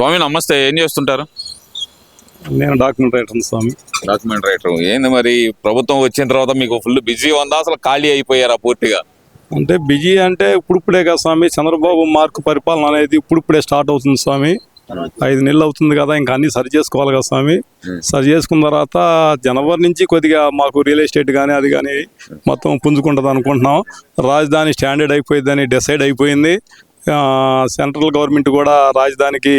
స్వామి నమస్తే ఏం చేస్తుంటారు? నేను డాక్యుమెంట్ రైటర్ స్వామి. డాక్యుమెంట్ రైటర్ ఏంది మరి ప్రభుత్వం వచ్చిన తర్వాత మీకు ఫుల్ బిజీ ఉందా? అసలు ఖాళీ అయిపోయారా పూర్తిగా? అంటే బిజీ అంటే ఇప్పుడిప్పుడే కదా స్వామి చంద్రబాబు మార్క్ పరిపాలన అనేది ఇప్పుడిప్పుడే స్టార్ట్ అవుతుంది స్వామి. ఐదు నెలలు అవుతుంది కదా ఇంకా అన్ని సరి చేసుకోవాలి కదా స్వామి. సరి చేసుకున్న తర్వాత జనవరి నుంచి కొద్దిగా మాకు రియల్ ఎస్టేట్ కానీ అది కానీ మొత్తం పుంజుకుంటుంది అనుకుంటున్నాం. రాజధాని స్టాండర్డ్ అయిపోయిందని డిసైడ్ అయిపోయింది. సెంట్రల్ గవర్నమెంట్ కూడా రాజధానికి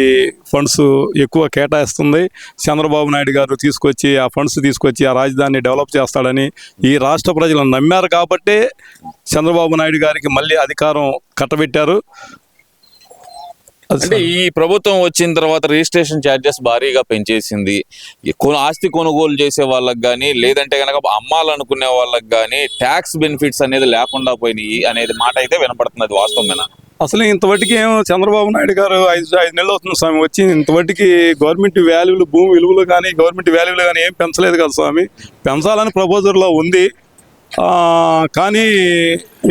ఫండ్స్ ఎక్కువ కేటాయిస్తుంది. చంద్రబాబు నాయుడు గారు తీసుకొచ్చి ఆ ఫండ్స్ తీసుకొచ్చి ఆ రాజధానిని డెవలప్ చేస్తాడని ఈ రాష్ట్ర ప్రజలు నమ్మారు కాబట్టి చంద్రబాబు నాయుడు గారికి మళ్ళీ అధికారం కట్టబెట్టారు. అంటే ఈ ప్రభుత్వం వచ్చిన తర్వాత రిజిస్ట్రేషన్ ఛార్జెస్ భారీగా పెంచేసింది. ఎక్కువ ఆస్తి కొనుగోలు చేసే వాళ్ళకి కానీ లేదంటే కనుక అమ్మాలనుకునే వాళ్ళకి కానీ ట్యాక్స్ బెనిఫిట్స్ అనేది లేకుండా పోయినాయి అనేది మాట అయితే వినపడుతుంది వాస్తవమేనా? అసలు ఇంతవరకు ఏం చంద్రబాబు నాయుడు గారు ఐదు ఐదు నెలలు అవుతుంది స్వామి. వచ్చి ఇంతవరకు గవర్నమెంట్ వాల్యూలు భూమి విలువలు కానీ గవర్నమెంట్ వాల్యూలు కానీ ఏం పెంచలేదు కదా స్వామి. పెంచాలని ప్రపోజల్లో ఉంది. కానీ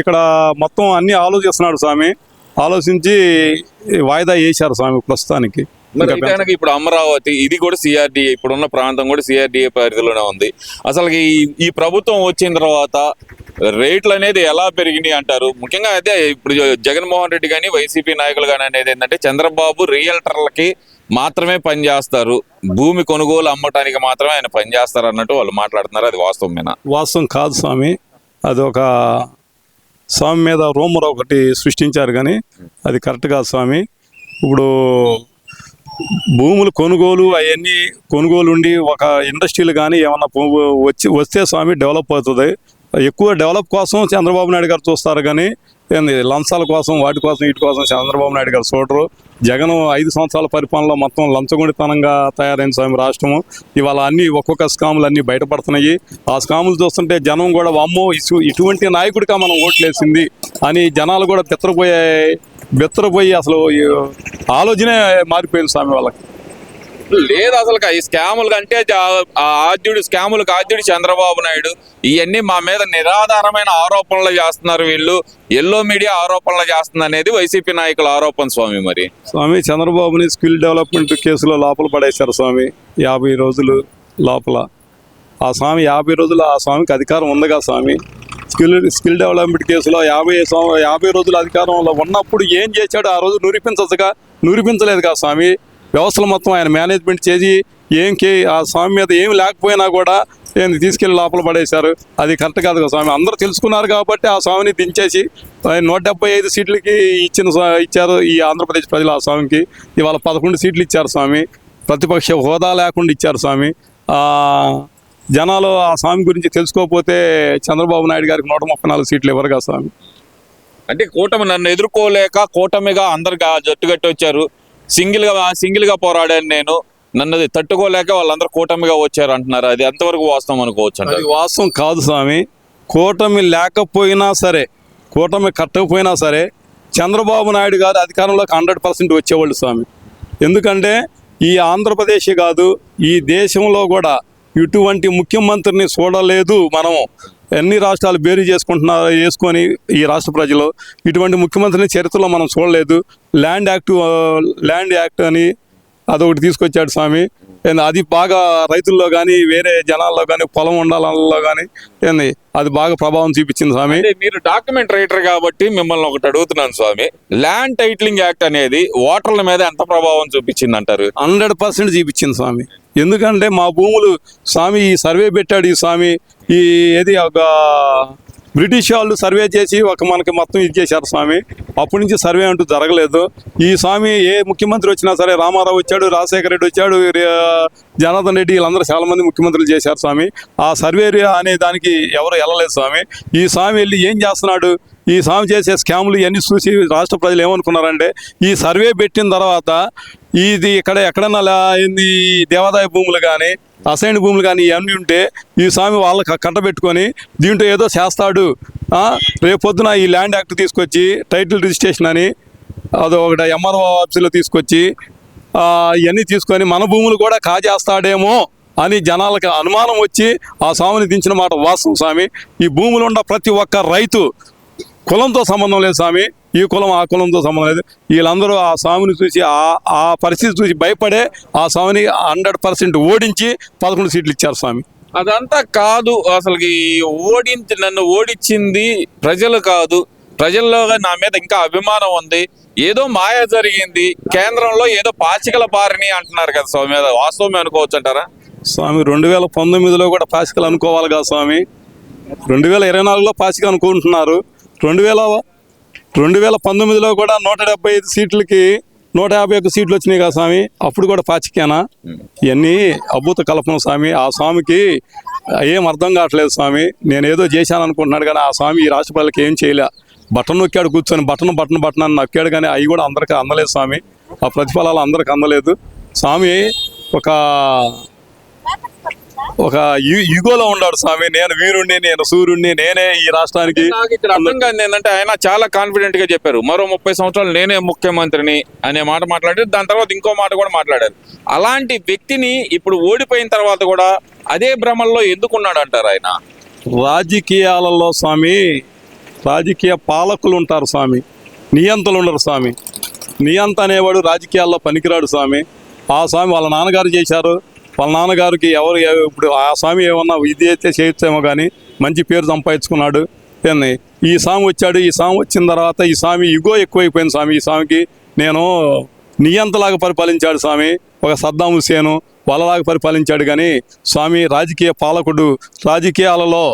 ఇక్కడ మొత్తం అన్ని ఆలోచిస్తున్నాడు స్వామి. ఆలోచించి వాయిదా వేశారు స్వామి ప్రస్తుతానికి. మరి ఇప్పుడు అమరావతి ఇది కూడా సిఆర్డిఏ ఇప్పుడున్న ప్రాంతం కూడా సిఆర్డిఏ పరిధిలోనే ఉంది. అసలు ఈ ఈ ప్రభుత్వం వచ్చిన తర్వాత రేట్లు అనేది ఎలా పెరిగినాయి అంటారు? ముఖ్యంగా అయితే ఇప్పుడు జగన్మోహన్ రెడ్డి కానీ వైసీపీ నాయకులు కానీ అనేది ఏంటంటే చంద్రబాబు రియల్టర్లకి మాత్రమే పనిచేస్తారు. భూమి కొనుగోలు అమ్మటానికి మాత్రమే ఆయన పనిచేస్తారు అన్నట్టు వాళ్ళు మాట్లాడుతున్నారు. అది వాస్తవమేనా వాస్తవం కాదు స్వామి. అది ఒక స్వామి మీద రూమర్ ఒకటి సృష్టించారు కానీ అది కరెక్ట్ కాదు స్వామి. ఇప్పుడు భూములు కొనుగోలు అవన్నీ కొనుగోలు ఉండి ఒక ఇండస్ట్రీలు కానీ ఏమన్నా వచ్చి వస్తే స్వామి డెవలప్ అవుతుంది. ఎక్కువ డెవలప్ కోసం చంద్రబాబు నాయుడు గారు చూస్తారు కానీ లంచాల కోసం వాటి కోసం వీటి కోసం చంద్రబాబు నాయుడు గారు చూడరు. జగన్ ఐదు సంవత్సరాల పరిపాలనలో మొత్తం లంచగొండితనంగా తయారైన స్వామి రాష్ట్రము. ఇవాళ అన్ని ఒక్కొక్క స్కాములు అన్నీ బయటపడుతున్నాయి. ఆ స్కాములు చూస్తుంటే జనం కూడా అమ్మో ఇసు- ఇటువంటి నాయకుడిగా మనం ఓట్లేసింది అని జనాలు కూడా బెత్తరపోయే బెత్తరపోయి అసలు ఆలోచనే మారిపోయింది స్వామి వాళ్ళకి. లేదు అసలు ఈ స్కాములు అంటే ఆ ఆద్యుడు స్కాములకు ఆద్యుడు చంద్రబాబు నాయుడు ఇవన్నీ మా మీద నిరాధారమైన ఆరోపణలు చేస్తున్నారు వీళ్ళు. ఎల్లో మీడియా ఆరోపణలు చేస్తుంది అనేది వైసీపీ నాయకుల ఆరోపణ స్వామి మరి. స్వామి చంద్రబాబుని స్కిల్ డెవలప్మెంట్ కేసులో లోపల పడేశారు స్వామి యాభై రోజులు లోపల. ఆ స్వామి యాభై రోజులు ఆ స్వామికి అధికారం ఉందిగా స్వామి. స్కిల్ స్కిల్ డెవలప్మెంట్ కేసులో యాభై యాభై రోజుల అధికారంలో ఉన్నప్పుడు ఏం చేశాడు? ఆ రోజు నిరూపించదుగా నిరూపించలేదుగా స్వామి. వ్యవస్థలు మొత్తం ఆయన మేనేజ్మెంట్ చేసి ఏం కే ఆ స్వామి మీద ఏం లేకపోయినా కూడా ఏంది తీసుకెళ్ళి లోపల పడేశారు. అది కరెక్ట్ కాదు కదా స్వామి. అందరూ తెలుసుకున్నారు కాబట్టి ఆ స్వామిని దించేసి నూట డెబ్బై ఐదు సీట్లకి ఇచ్చిన ఇచ్చారు ఈ ఆంధ్రప్రదేశ్ ప్రజలు ఆ స్వామికి. ఇవాళ పదకొండు సీట్లు ఇచ్చారు స్వామి. ప్రతిపక్ష హోదా లేకుండా ఇచ్చారు స్వామి. జనాలు ఆ స్వామి గురించి తెలుసుకోకపోతే చంద్రబాబు నాయుడు గారికి నూట ముప్పై నాలుగు సీట్లు ఇవ్వరుగా స్వామి. అంటే కూటమి నన్ను ఎదుర్కోలేక కూటమిగా అందరుగా జట్టుగట్టి వచ్చారు. సింగిల్గా సింగిల్గా పోరాడాను నేను. నన్ను అది తట్టుకోలేక వాళ్ళందరూ కూటమిగా వచ్చారు అంటున్నారు. అది ఎంతవరకు వాస్తవం అనుకోవచ్చు అది వాస్తవం కాదు స్వామి. కూటమి లేకపోయినా సరే కూటమి కట్టకపోయినా సరే చంద్రబాబు నాయుడు గారు అధికారంలోకి హండ్రెడ్ పర్సెంట్ వచ్చేవాళ్ళు స్వామి. ఎందుకంటే ఈ ఆంధ్రప్రదేశ్ కాదు ఈ దేశంలో కూడా ఇటువంటి ముఖ్యమంత్రిని చూడలేదు మనం ఎన్ని రాష్ట్రాలు బేరీ చేసుకుంటున్నారు వేసుకొని ఈ రాష్ట్ర ప్రజలు ఇటువంటి ముఖ్యమంత్రిని చరిత్రలో మనం చూడలేదు. ల్యాండ్ యాక్ట్ ల్యాండ్ యాక్ట్ అని అదొకటి తీసుకొచ్చాడు స్వామి. ఏంది అది బాగా రైతుల్లో కానీ వేరే జనాల్లో కానీ పొలం ఉండాలలో కానీ ఏంది అది బాగా ప్రభావం చూపించింది స్వామి. మీరు డాక్యుమెంట్ రైటర్ కాబట్టి మిమ్మల్ని ఒకటి అడుగుతున్నాను స్వామి. ల్యాండ్ టైటిలింగ్ యాక్ట్ అనేది ఓటర్ల మీద ఎంత ప్రభావం చూపించింది అంటారు హండ్రెడ్ పర్సెంట్ చూపించింది స్వామి. ఎందుకంటే మా భూములు స్వామి ఈ సర్వే పెట్టాడు ఈ స్వామి. ఈ ఏది ఒక బ్రిటిష్ వాళ్ళు సర్వే చేసి ఒక మనకి మొత్తం ఇది చేశారు స్వామి. అప్పటి నుంచి సర్వే అంటూ జరగలేదు. ఈ స్వామి ఏ ముఖ్యమంత్రి వచ్చినా సరే రామారావు వచ్చాడు రాజశేఖర రెడ్డి వచ్చాడు జనార్దన్ రెడ్డి వీళ్ళందరూ చాలా మంది ముఖ్యమంత్రులు చేశారు స్వామి. ఆ సర్వే అనే దానికి ఎవరు వెళ్ళలేదు స్వామి. ఈ స్వామి వెళ్ళి ఏం చేస్తున్నాడు? ఈ స్వామి చేసే స్కాములు ఇవన్నీ చూసి రాష్ట్ర ప్రజలు ఏమనుకున్నారంటే ఈ సర్వే పెట్టిన తర్వాత ఇది ఇక్కడ ఎక్కడన్నా ఏంది ఈ దేవాదాయ భూములు కానీ అసైన్ భూములు కానీ ఇవన్నీ ఉంటే ఈ స్వామి వాళ్ళకి కట్టబెట్టుకొని దీంట్లో ఏదో చేస్తాడు. రేపొద్దున ఈ ల్యాండ్ యాక్ట్ తీసుకొచ్చి టైటిల్ రిజిస్ట్రేషన్ అని అదొకటి ఎంఆర్ఓ ఆఫీసులో తీసుకొచ్చి ఇవన్నీ తీసుకొని మన భూములు కూడా కాజేస్తాడేమో అని జనాలకి అనుమానం వచ్చి ఆ స్వామిని దించిన మాట వాస్తవం స్వామి. ఈ భూములు ఉన్న ప్రతి ఒక్క రైతు కులంతో సంబంధం లేదు స్వామి. ఈ కులం ఆ కులంతో సంబంధం లేదు. వీళ్ళందరూ ఆ స్వామిని చూసి ఆ ఆ పరిస్థితి చూసి భయపడే ఆ స్వామిని హండ్రెడ్ పర్సెంట్ ఓడించి పదకొండు సీట్లు ఇచ్చారు స్వామి. అదంతా కాదు. అసలుకి ఓడించి నన్ను ఓడించింది ప్రజలు కాదు. ప్రజల్లో నా మీద ఇంకా అభిమానం ఉంది. ఏదో మాయ జరిగింది. కేంద్రంలో ఏదో పాచికల బారిని అంటున్నారు కదా స్వామి. వాస్తవమే అనుకోవచ్చు అంటారా? స్వామి రెండు వేల పంతొమ్మిదిలో కూడా పాసికలు అనుకోవాలి కదా స్వామి. రెండు వేల ఇరవై నాలుగులో పాసిక అనుకుంటున్నారు. రెండు వేల రెండు వేల పంతొమ్మిదిలో కూడా నూట డెబ్బై ఐదు సీట్లకి నూట యాభై ఒక్క సీట్లు వచ్చినాయి కదా స్వామి. అప్పుడు కూడా పాచికేనా? ఇవన్నీ అద్భుత కల్పన స్వామి. ఆ స్వామికి ఏం అర్థం కావట్లేదు స్వామి. నేను ఏదో చేశాను అనుకుంటున్నాడు కానీ ఆ స్వామి ఈ రాష్ట్ర ప్రజలకు ఏం చేయలే. బటన్ నొక్కాడు కూర్చొని బటన్ బటన్ బటన్ అని నొక్కాడు కానీ అవి కూడా అందరికీ అందలేదు స్వామి. ఆ ప్రతిఫలాలు అందరికీ అందలేదు. స్వామి ఒక ఒక యుగోలో ఉన్నాడు స్వామి. నేను వీరుణ్ణి నేను సూర్యుడిని నేనే ఈ రాష్ట్రానికి నాకు ఇక్కడ అర్థం కాదు ఏంటంటే ఆయన చాలా కాన్ఫిడెంట్గా చెప్పారు. మరో ముప్పై సంవత్సరాలు నేనే ముఖ్యమంత్రిని అనే మాట మాట్లాడారు దాని తర్వాత ఇంకో మాట కూడా మాట్లాడారు అలాంటి వ్యక్తిని ఇప్పుడు ఓడిపోయిన తర్వాత కూడా అదే భ్రమల్లో ఎందుకున్నాడు అంటారు ఆయన? రాజకీయాలలో స్వామి రాజకీయ పాలకులు ఉంటారు స్వామి. నియంతలు ఉండరు స్వామి. నియంత అనేవాడు రాజకీయాల్లో పనికిరాడు స్వామి. ఆ స్వామి వాళ్ళ నాన్నగారు చేశారు. వాళ్ళ నాన్నగారికి ఎవరు ఇప్పుడు ఆ స్వామి ఏమన్నా ఇది అయితే చేయొచ్చేమో కానీ మంచి పేరు సంపాదించుకున్నాడు. ఏంది? ఈ స్వామి వచ్చాడు. ఈ స్వామి వచ్చిన తర్వాత ఈ స్వామి ఇగో ఎక్కువైపోయింది స్వామి. ఈ స్వామికి నేను నియంతలాగా పరిపాలించాడు స్వామి. ఒక సద్దాం హుసేను వాళ్ళలాగా పరిపాలించాడు కానీ స్వామి రాజకీయ పాలకుడు రాజకీయాలలో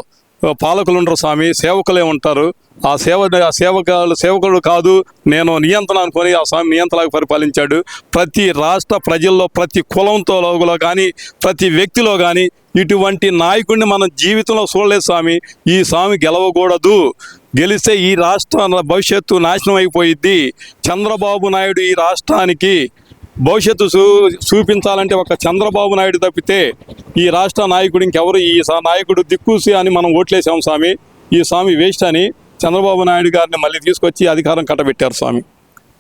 పాలకులు ఉండరు స్వామి సేవకులే ఉంటారు. ఆ సేవ ఆ సేవకులు సేవకుడు కాదు నేను నియంత్రణ అనుకొని ఆ స్వామి నియంత్రణకు పరిపాలించాడు. ప్రతి రాష్ట్ర ప్రజల్లో ప్రతి కులంతో లోగులో కానీ ప్రతి వ్యక్తిలో కానీ ఇటువంటి నాయకుడిని మనం జీవితంలో చూడలేదు స్వామి. ఈ స్వామి గెలవకూడదు. గెలిస్తే ఈ రాష్ట్ర భవిష్యత్తు నాశనం అయిపోయిద్ది. చంద్రబాబు నాయుడు ఈ రాష్ట్రానికి భవిష్యత్తు చూ చూపించాలంటే ఒక చంద్రబాబు నాయుడు తప్పితే ఈ రాష్ట్ర నాయకుడు ఇంకెవరు? ఈ నాయకుడు దిక్కుసి అని మనం ఓట్లేసాం స్వామి. ఈ స్వామి వేస్ట్ అని చంద్రబాబు నాయుడు గారిని మళ్ళీ తీసుకొచ్చి అధికారం కట్టబెట్టారు స్వామి.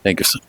Thank you sir